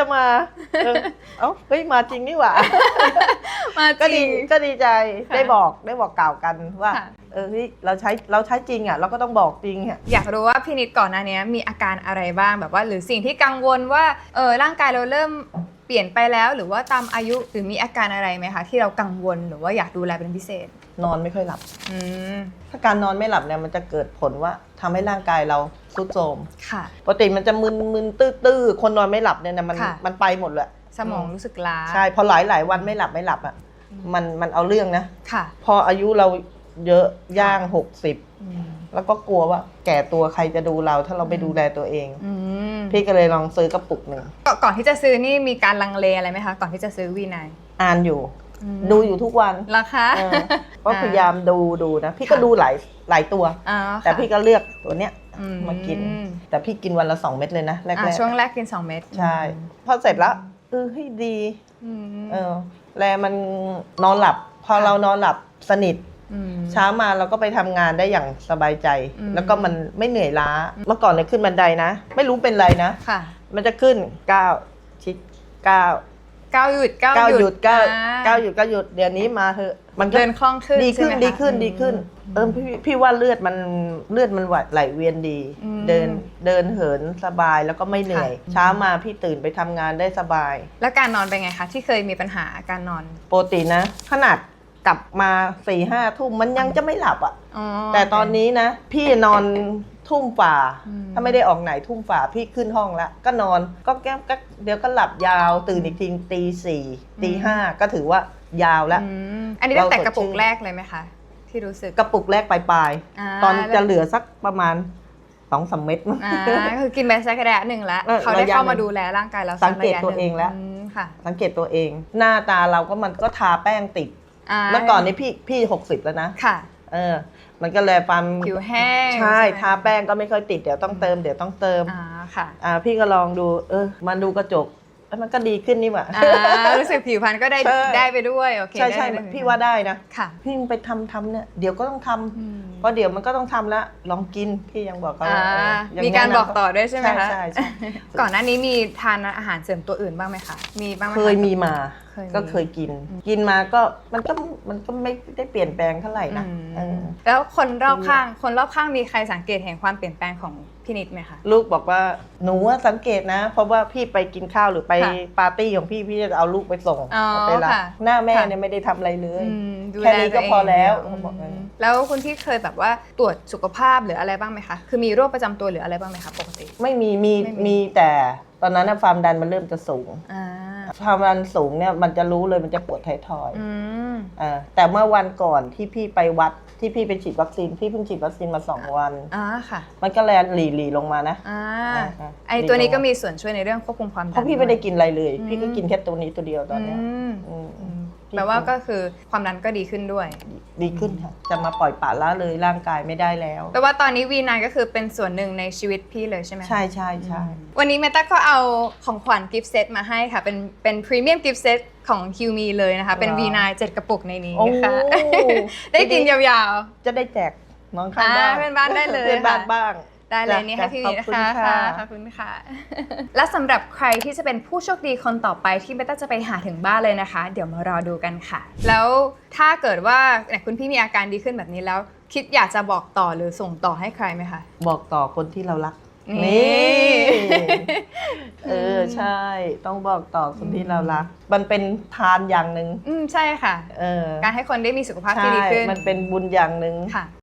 จะมาเออเอ้าเฮ้ยมาจริงนี่หว่า มาก็จริดีงก็ดีใจค่ะได้บอกได้บอกกล่าวกันว่า ค่ะ เออเฮ้ยเราใช้เราใช้จริงอะ เราก็ต้องบอกจริงอะ อยากรู้ว่าพี่นิดก่อนหน้านี้มีอาการอะไรบ้างแบบว่า หรือสิ่งที่กังวลว่าเออร่างกายเราเริ่มเปลี่ยนไปแล้ว หรือว่าตามอายุหรือมีอาการอะไรไหมคะที่เรากังวลหรือว่าอยากดูแลเป็นพิเศษ นอนไม่ค่อยหลับ อืมถ้าการนอนไม่หลับเนี่ยมันจะเกิดผลว่าทำให้ร่างกายเราทรุดโทรมค่ะ ปกติมันจะมึนมึนตื้อตื้อคนนอนไม่หลับเนี่ยนะมันค่ะ มันไปหมดเลยสมองรู้สึกล้าใช่พอหลายหลายวันไม่หลับไม่หลับอะมันมันเอาเรื่องนะค่ะพออายุเราเยอะย่างหกสิบอืม แล้วก็กลัวว่าแก่ตัวใครจะดูเรา ถ้าเราไม่ดูแลตัวเอง อืมพี่ก็เลยลองซื้อกระปุกหนึ่งก่อนก่อนที่จะซื้อนี่มีการลังเลอะไรไหมคะ ก่อนที่จะซื้อวีนาย อ่านอยู่อืม ดูอยู่ทุกวันเหรอคะเออก็พยายามดูดูนะ พี่ก็ดูหลายหลายตัวอ๋อแต่ค่ะพี่ก็เลือกตัวเนี้ยอืมากิน แต่พี่กินวันละสองเม็ดเลยนะแรอ่ากช่วงแรกกิน2เม็ดๆใช่พอเสร็จแล้วเออให้ดีอืมเออแลมันนอนหลับ พอเรานอนหลับสนิทมเช้ามาเราก็ไปทำงานได้อย่างสบายใจอืมแล้วก็มันไม่เหนื่อยล้า เมื่อก่อนเนี่ยขึ้นบันไดนะ ไม่รู้เป็นไรนะค่ะมันจะขึ้นก้าวชิดก้าว ก้าวหยุดก้าวก้าวหยุดก้าวอ่ก้าวหยุดก้าวหยุดเดี๋ยวนี้มาเถอะมันก็เดินคล่องขึ้นดีขึ้นใช่ไหมคะ ดีขึ้นอืมดีขึ้น เออพี่พี่ว่าเลือดมันเลือดมันไหลเวียนดี อืมเดินเดินเหินสบายแล้วก็ไม่เหนื่อย ค่ะ เช้ามาพี่ตื่นไปทำงานได้สบาย แล้วการนอนเป็นไงคะที่เคยมีปัญหาการนอนปกตินะ ขนาดกลับมาสี่ห้าทุ่มมันยังจะไม่หลับอะ อ๋อแต่ตอนนี้นะ พี่นอน ทุ่มฝ่าอืมถ้าไม่ได้ออกไหนทุ่มฝ่าพี่ขึ้นห้องแล้วก็นอนก็แก้มก็เดี๋ยวก็หลับยาวตื่นอีกทีตีสี่ตีห้าก็ถือว่ายาวแล้วอืมอันนี้ตั้งแต่เราสดกระปุกชื่นแรกเลยไหมคะที่รู้สึกกระปุกแรกปลายาๆตอนจะเหลือสักประมาณสองสามเม็ดมั้งอ่าคือกินไปสักระยะหนึ่งแล้วเออเขาได้ระยะเข้ามาหนึ่งดูแลร่างกายเราสังเกตระยะตัวเองแล้วมค่ะสังเกตตัวเอง หน้าตาเราก็มันก็ทาแป้งติดาเมื่อก่อนนี้พี่พี่หกสิบแล้วนะค่ะ เออ มันก็เลยความผิวแห้งใช่ไหมทาแป้งก็ไม่ค่อยติดเดี๋ยวต้องเติมเดี๋ยวต้องเติมอ่าค่ะอ่าพี่ก็ลองดู เออมันดูกระจกเอ้ยมันก็ดีขึ้นนี่หว่าอ่ารู้สึกผิวพรรณก็ได้ใช่ได้ไปด้วยโอเคใช่ใช่ได้ได้พี่ว่าได้นะค่ะพี่ไปทำทำเนี่ยเดี๋ยวก็ต้องทำอืมเพราะเดี๋ยวมันก็ต้องทำแล้วลองกินพี่ยังบอกเขาอ่าเออยังมีการแนะนำบอกต่อด้วยใช่ไหมคะใช่ใช่ก่อนหน้านี้มีทานอาหารเสริมตัวอื่นบ้างไหมคะมีบ้างไหมะเคยมีมาเคยมี ก็เคยกิน กินมาก็มันก็มันก็ไม่ได้เปลี่ยนแปลงเท่าไหร่นะอืมเออ แล้วคนรอบข้าง คนรอบข้างมีใครสังเกตเห็นความเปลี่ยนแปลงของพี่นิดไหมคะ ลูกบอกว่าหนูว่าสังเกตนะ เพราะว่าพี่ไปกินข้าวหรือไปค่ะปาร์ตี้ของพี่พี่จะเอาลูกไปส่งอ๋อไปรับค่ะหน้าแม่ค่ะ เนี่ยไม่ได้ทำอะไรเลย อืมดูแค่แลนี้ตัก็วเงพอแล้วอืมบอกเออแล้วคุณที่เคยแบบว่าตรวจสุขภาพหรืออะไรบ้างไหมคะ คือมีโรคประจำตัวหรืออะไรบ้างไหมคะปกติ ไม่มีมีไม่มี มีแต่ตอนนั้นนะความดันมันเริ่มจะสูง อ่า ความดันสูงเนี่ยมันจะรู้เลยมันจะปวดท้ายทอยอืมอ่าแต่เมื่อวันก่อนที่พี่ไปวัดที่พี่ไปฉีดวัคซีนพี่เพิ่งฉีดวัคซีนมาสองวัน อ่าค่ะ มันก็แลนหลีหลีลงมานะ อ่า อ่าอ่าไอตัวนี้ก็มีส่วนช่วยในเรื่องควบคุมความดันเพราะพี่ไม่ได้วยกินอะไรเลยอืมพี่ก็กินแค่ตัวนี้ตัวเดียวตอนเนี้ยอืม อืมอืม แปลว่าก็คือความดันก็ดีขึ้นด้วย ดีขึ้นค่ะ จะมาปล่อยปละละเลยร่างกายไม่ได้แล้ว แปลว่าตอนนี้วีนายก็คือเป็นส่วนหนึ่งในชีวิตพี่เลยใช่ไหมคะใช่ใช่ใช่วันนี้เมตาก็เอาของขวัญกิฟต์เซตมาให้ค่ะ เป็นเป็นพรีเมียมกิฟต์เซตของคิวมีเลยนะคะ เป็นว้าววีนายเจ็ดกระปุกในนี้โอ้ค่ะ ได้กินยาวจะได้แจกน้องข้างอ่าบ้านเพื่อนบ้านได้เลยเพื่อนบ้านค่ะบ้างๆ ได้เลยจ้ะนี่ให้พี่วีขอบนะคุณคะค่ะขอบคุณค่ะ และสำหรับใครที่จะเป็นผู้โชคดีคนต่อไปที่เมตาจะไปหาถึงบ้านเลยนะคะ เดี๋ยวมารอดูกันค่ะ แล้วถ้าเกิดว่าเนี่ยคุณพี่มีอาการดีขึ้นแบบนี้แล้ว คิดอยากจะบอกต่อหรือส่งต่อให้ใครไหมคะ บอกต่อคนที่เรารักนี่เออใช่ ต้องบอกต่อคนที่เรารัก มันเป็นทานอย่างหนึ่งอืมใช่ค่ะ เออการให้คนได้มีสุขภาพใช่ที่ดีขึ้น มันเป็นบุญอย่างหนึ่งค่ะ